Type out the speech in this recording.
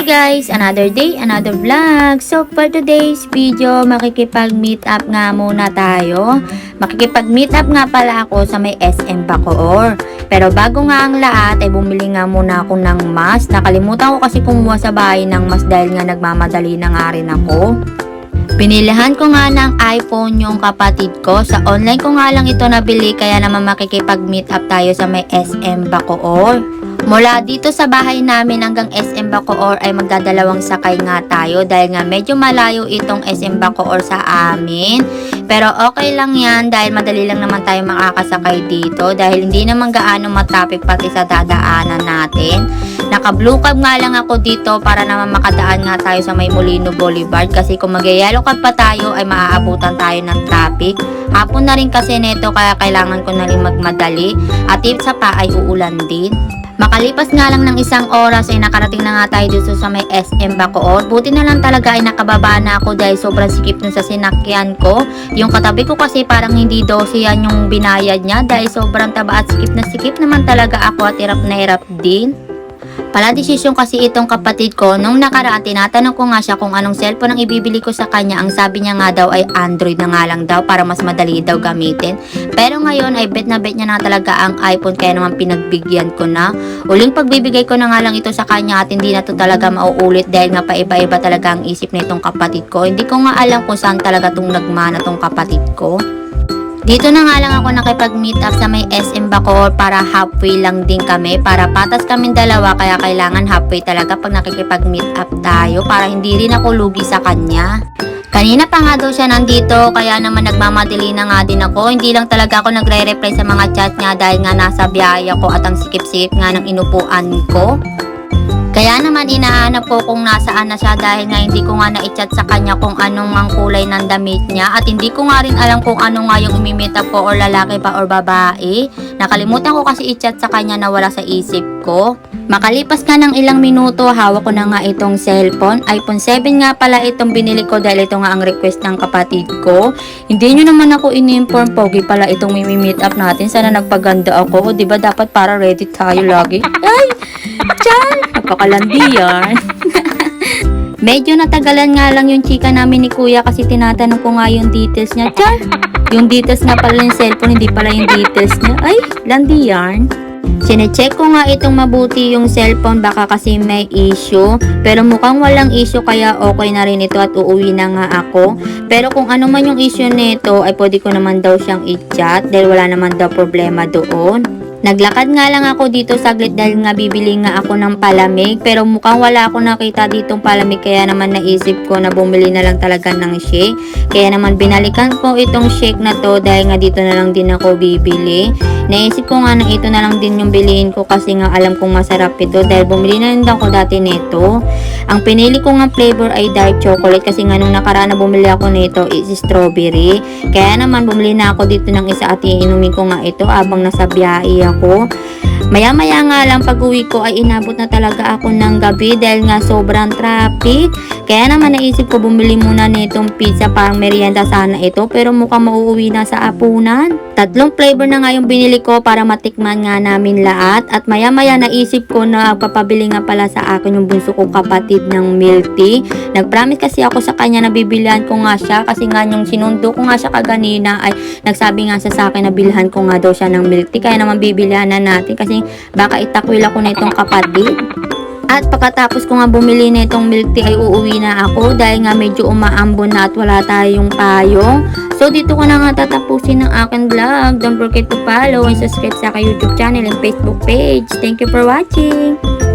Hi guys! Another day, another vlog. So for today's video, makikipag-meet up nga muna tayo. Makikipag-meet up nga pala ako sa may SM Bacoor. Pero bago nga ang lahat, ay bumili nga muna ako ng mask. Nakalimutan ko kasi kumuha sa bahay ng mask dahil nga nagmamadali na nga rin ako. Pinilihan ko nga ng iPhone yung kapatid ko. Sa online ko nga lang ito nabili kaya naman makikipag-meet up tayo sa may SM Bacoor. Mula dito sa bahay namin hanggang SM Bacoor ay magdadalawang sakay nga tayo dahil nga medyo malayo itong SM Bacoor sa amin. Pero okay lang yan dahil madali lang naman tayo makakasakay dito dahil hindi naman gaano matraffic pati sa dadaanan natin. Naka-blue cab nga lang ako dito para naman makadaan nga tayo sa may Molino Boulevard kasi kung mag-yellow cab pa tayo ay maaabutan tayo ng traffic. Hapon na rin kasi neto kaya kailangan ko na rin magmadali at if sa pa ay uulan din. Makalipas nga lang ng isang oras ay nakarating na nga tayo dito sa may SM Bacoor. Buti na lang talaga ay nakababa na ako dahil sobrang sikip nun sa sinakyan ko. Yung katabi ko kasi parang hindi 12 yan yung binayad niya dahil sobrang taba at sikip na sikip naman talaga ako at hirap na hirap din. Pala desisyon kasi itong kapatid ko, nung nakaraan tinatanong ko nga siya kung anong cellphone ang ibibili ko sa kanya, ang sabi niya nga daw ay Android na nga lang daw para mas madali daw gamitin. Pero ngayon ay bet na bet niya na talaga ang iPhone kaya naman pinagbigyan ko na. Uling pagbibigay ko na nga lang ito sa kanya at hindi na to talaga mauulit dahil nga paiba-iba talaga ang isip na itong kapatid ko. Hindi ko nga alam kung saan talaga tong nagmana tong kapatid ko. Dito na nga lang ako nakipag-meet up sa may SM Bacoor para halfway lang din kami. Para patas kaming dalawa kaya kailangan halfway talaga pag nakikipag-meet up tayo para hindi rin ako lugi sa kanya. Kanina pa nga daw siya nandito kaya naman nagmamadali na nga din ako. Hindi lang talaga ako nagre-reply sa mga chat niya dahil nga nasa biyaya ko at ang sikip-sikip nga ng inupuan ko. Kaya naman inahanap ko kung nasaan na siya dahil nga hindi ko nga na-chat sa kanya kung anong ang kulay ng damit niya at hindi ko nga rin alam kung ano nga yung imimit up ko or lalaki pa or babae. Nakalimutan ko kasi i-chat sa kanya na wala sa isip ko. Makalipas ka ng ilang minuto, hawak ko na nga itong cellphone. iPhone 7 nga pala itong binili ko dahil ito nga ang request ng kapatid ko. Hindi nyo naman ako ini-inform, pogi pala itong mimi-meet up natin. Sana nagpaganda ako. O, Diba dapat para ready tayo lagi? Ay! Chan! Napakalandi yan. Medyo natagalan nga lang yung chika namin ni kuya kasi tinatanong ko nga yung details niya. Chan! Yung details nga pala ng cellphone, hindi pala yung details niya. Ay, landi yarn. Sinecheck ko nga itong mabuti yung cellphone baka kasi may issue. Pero mukhang walang issue kaya okay na rin ito at uuwi na nga ako. Pero kung ano man yung issue nito ay pwede ko naman daw siyang i-chat dahil wala naman daw problema doon. Naglakad nga lang ako dito saglit dahil nga bibili nga ako ng palamig pero mukhang wala ako nakita ditong palamig kaya naman naisip ko na bumili na lang talaga ng shake. Kaya naman binalikan ko itong shake na to dahil nga dito na lang din ako bibili. Naisip ko nga na ito na lang din yung bilihin ko kasi nga alam kong masarap ito dahil bumili na rin ako dati nito. Ang pinili ko nga flavor ay dark chocolate kasi nga nung nakaraan na bumili ako nito is strawberry. Kaya naman bumili na ako dito ng isa at iinumin ko nga ito abang nasa biyahe ako. Maya maya nga lang pag uwi ko ay inabot na talaga ako ng gabi dahil nga sobrang traffic. Kaya naman naisip ko bumili muna nitong pizza parang merienda sana ito pero mukhang mauuwi na sa apunan. Tatlong flavor na nga yung binili ko para matikman nga namin lahat at maya maya naisip ko na papabili nga pala sa akin yung bunso kong kapatid ng milk tea. Nagpromise kasi ako sa kanya na bibilihan ko nga siya kasi nga yung sinundo ko nga siya kaganina ay nagsabi nga siya sa akin na bilhan ko nga daw siya ng milk tea kaya naman bibilihan na natin kasi baka itakwil ako na itong kapatid. At pagkatapos ko nga bumili na itong milk tea ay uuwi na ako dahil nga medyo umaambon na at wala tayong payong. So dito ko na nga tatapusin ang aking vlog. Don't forget to follow and subscribe sa aking YouTube channel and Facebook page. Thank you for watching!